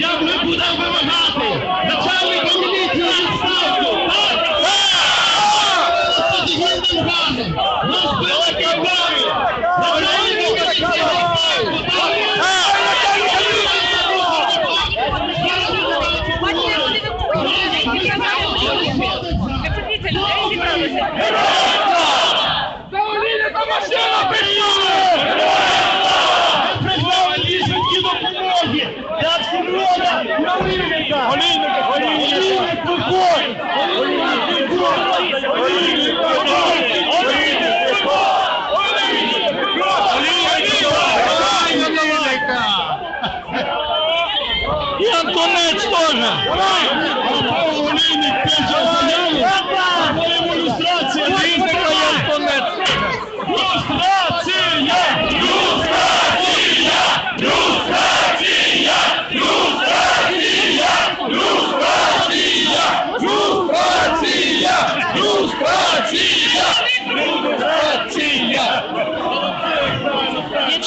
як ми будемо вимагати начальника міліції відставку. Стратегічним газом. Нас били кабами. Начальника міліції відставку. Ліженькі Антонець теж!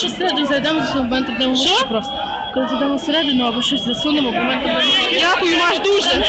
Якщо всередину зайдемо, то в мене будемо що? просто. Коли зайдемо всередину або щось засунемо, бо в мене буде... Дякую, Маш, дуже.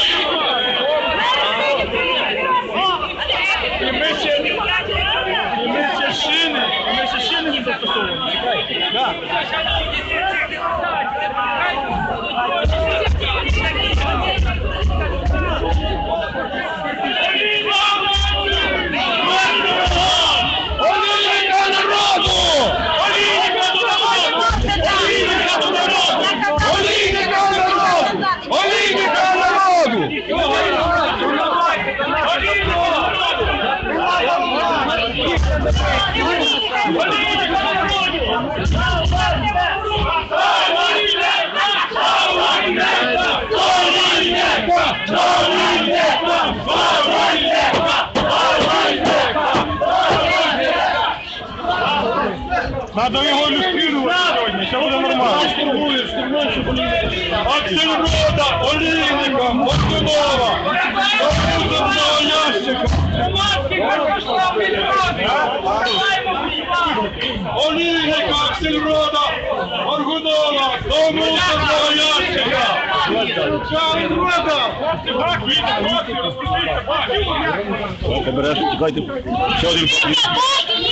Надо його ілюструвати сьогодні, все буде нормально. Аксель рода, Олійника, Моргунова, Олійника, Сільрода, рода, Моргунова, до мусорного ящика. Рода. Чекайте, ще.